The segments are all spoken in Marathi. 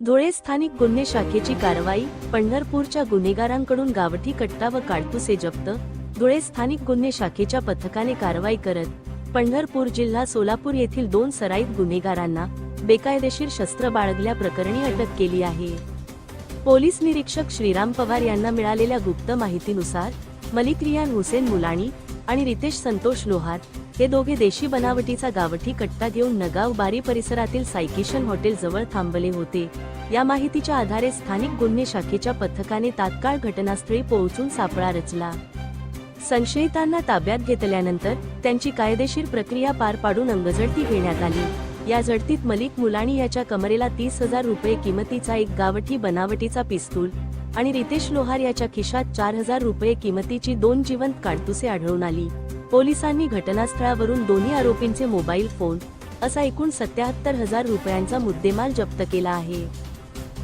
धुळे स्थानिक गुन्हे शाखेची कारवाई पंढरपूरच्या गुन्हेगारांकडून गावठी कट्टा व काडतुसे जप्त धुळे स्थानिक गुन्हे शाखेच्या पथकाने कारवाई करत पंढरपूर जिल्हा सोलापूर येथील दोन सराईत गुन्हेगारांना बेकायदेशीर शस्त्र बाळगल्या प्रकरणी अटक केली आहे. पोलीस निरीक्षक श्रीराम पवार यांना मिळालेल्या गुप्त माहितीनुसार मलिक रियान हुसेन मुलाणी आणि रितेश संतोष लोहार हे दोघे देशी बनावटीचा गावठी कट्टा घेऊन नगाव बारी परिसरातील सायकिशन हॉटेल जवळ थांबले होते. या माहितीच्या आधारे स्थानिक गुन्हे शाखेच्या पथकाने तात्काळ घटनास्थळी पोहोचून सापळा रचला. संशयितांना ताब्यात घेतल्यानंतर त्यांची कायदेशीर प्रक्रिया पार पाडून अंगझडती घेण्यात आली. या झडतीत मलिक मुलाणी याच्या कमरेला तीस हजार रुपये किमतीचा एक गावठी बनावटीचा पिस्तूल आणि रितेश लोहार याच्या खिशात चार हजार रुपये किमतीची दोन जिवंत काडतुसे आढळून आली. पोलिसांनी घटनास्थळावरून दोन्ही आरोपींचे मोबाईल फोन असा एकूण सत्याहत्तर हजार रुपयांचा मुद्देमाल जप्त केला आहे.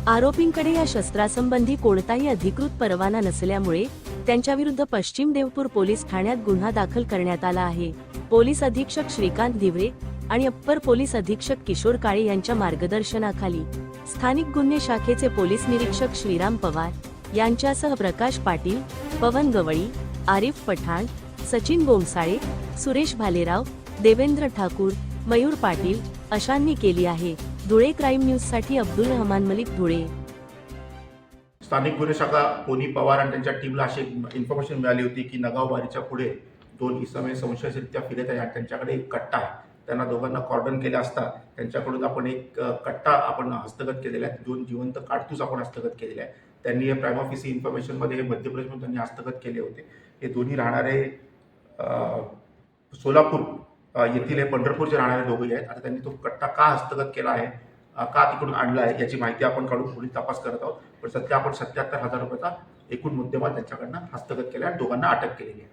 आरोपींकडे या शस्त्रासंबंधी कोणताही अधिकृत परवाना नसल्यामुळे त्यांच्याविरुद्ध पश्चिम देवपूर पोलीस ठाण्यात गुन्हा दाखल करण्यात आला आहे. पोलीस अधीक्षक श्रीकांत दिवरे आणि अप्पर पोलीस अधीक्षक किशोर काळे यांच्या मार्गदर्शनाखाली स्थानिक गुन्हे शाखेचे पोलीस निरीक्षक श्रीराम पवार यांच्यासह प्रकाश पाटील पवन गवळी आरिफ पठाण सचिन गोमसाळे सुरेश भालेराव देवेंद्र ठाकूर मयूर पाटील अशांनी केली आहे. धुळे क्राईम न्यूजसाठी अब्दुल रहमान मलिक धुळे. स्थानिक गुन्हे शाखा पोनी पवार आणि त्यांच्या टीमला अशी इन्फॉर्मेशन मिळाली होती की नगाव बारीच्या पुढे दोन इसमे संशयरित्या फिरत आहे आणि त्यांच्याकडे एक कट्टा आहे. त्यांना दोघांना कॉर्डन केले असता त्यांच्याकडून आपण एक कट्टा आपण हस्तगत केलेला आहे. दोन जिवंत काडतूस आपण हस्तगत केलेले आहे. त्यांनी या प्राईम ऑफिस इन्फॉर्मेशनमध्ये हे मध्य प्रदेशमध्ये त्यांनी हस्तगत केले होते. हे दोन्ही राहणारे सोलापूर येथील हे पंढरपूरचे राहणारे दोघेही आहेत. आता त्यांनी तो कट्टा का हस्तगत केला आहे का तिकडून आणला आहे याची माहिती आपण काढून पोलीस तपास करत आहोत. पण सध्या आपण सत्याहत्तर हजार रुपयाचा एकूण मुद्देमाल त्यांच्याकडनं हस्तगत केला आणि दोघांना अटक केलेली आहे.